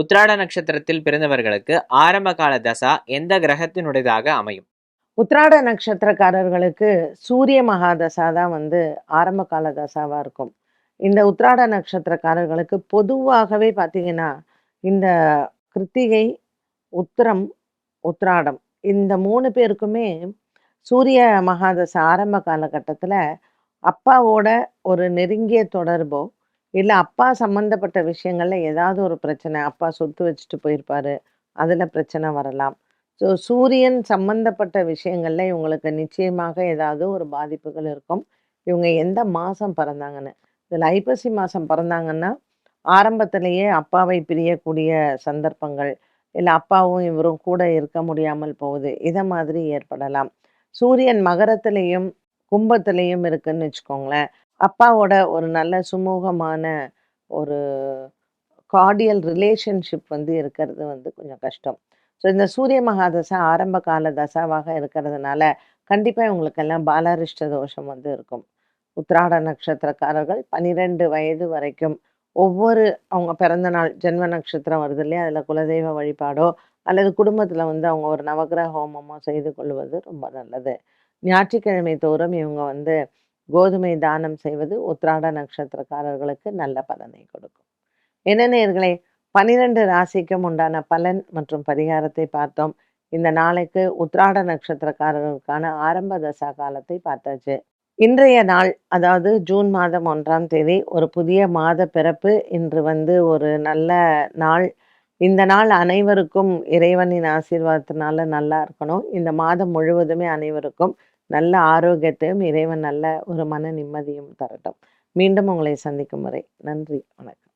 உத்ராட நட்சத்திரத்தில் பிறந்தவர்களுக்கு ஆரம்ப கால தசா எந்த கிரகத்தினுடையதாக அமையும்? உத்ராட நட்சத்திரக்காரர்களுக்கு சூரிய மகாதசா தான் வந்து ஆரம்ப கால தசாவாக இருக்கும். இந்த உத்ராட நட்சத்திரக்காரர்களுக்கு பொதுவாகவே பார்த்தீங்கன்னா இந்த கிருத்திகை உத்திரம் உத்ராடம் இந்த மூணு பேருக்குமே சூரிய மகாதசா ஆரம்ப காலகட்டத்தில் அப்பாவோட ஒரு நெருங்கிய தொடர்போ இல்லை அப்பா சம்மந்தப்பட்ட விஷயங்களில் ஏதாவது ஒரு பிரச்சனை அப்பா சொத்து வச்சுட்டு போயிருப்பாரு அதில் பிரச்சனை வரலாம். ஸோ சூரியன் சம்பந்தப்பட்ட விஷயங்களில் இவங்களுக்கு நிச்சயமாக ஏதாவது ஒரு பாதிப்புகள் இருக்கும். இவங்க எந்த மாதம் பிறந்தாங்கன்னு. இதில் ஐப்பசி மாதம் பிறந்தாங்கன்னா ஆரம்பத்திலேயே அப்பாவை பிரியக்கூடிய சந்தர்ப்பங்கள் இல்லை அப்பாவும் இவரும் கூட இருக்க முடியாமல் போகுது இதை மாதிரி ஏற்படலாம். சூரியன் மகரத்திலையும் கும்பத்திலையும் இருக்குன்னு வச்சுக்கோங்களேன். அப்பாவோட ஒரு நல்ல சுமூகமான ஒரு கார்டியல் ரிலேஷன்ஷிப் வந்து இருக்கிறது வந்து கொஞ்சம் கஷ்டம். ஸோ இந்த சூரிய மகாதசா ஆரம்ப கால தசாவாக இருக்கிறதுனால கண்டிப்பாக இவங்களுக்கெல்லாம் பாலாரிஷ்ட தோஷம் வந்து இருக்கும். உத்திராட நட்சத்திரக்காரர்கள் பன்னிரெண்டு வயது வரைக்கும் ஒவ்வொரு அவங்க பிறந்த நாள் ஜென்ம நட்சத்திரம் வருது இல்லையா? அதில் குலதெய்வ வழிபாடோ அல்லது குடும்பத்தில் வந்து அவங்க ஒரு நவக்கிரக ஹோமமோ செய்து கொள்வது ரொம்ப நல்லது. ஞாயிற்றுக்கிழமை தோறும் இவங்க வந்து கோதுமை தானம் செய்வது உத்திராட நட்சத்திரக்காரர்களுக்கு நல்ல பலனை கொடுக்கும். என்ன நேர்களை பனிரெண்டு ராசிக்கும் உண்டான பலன் மற்றும் பரிகாரத்தை பார்த்தோம். இந்த நாளைக்கு உத்ராட நட்சத்திரக்காரர்களுக்கான ஆரம்ப தசா காலத்தை பார்த்தாச்சு. இன்றைய நாள் அதாவது ஜூன் மாதம் ஒன்றாம் தேதி ஒரு புதிய மாத பிறப்பு. இன்று வந்து ஒரு நல்ல நாள். இந்த நாள் அனைவருக்கும் இறைவனின் ஆசீர்வாதத்தினால நல்லா இருக்கணும். இந்த மாதம் முழுவதுமே அனைவருக்கும் நல்ல ஆரோக்கியத்தையும் இறைவன் நல்ல ஒரு மன நிம்மதியும் தரட்டும். மீண்டும் உங்களை சந்திக்கும் முறை நன்றி வணக்கம்.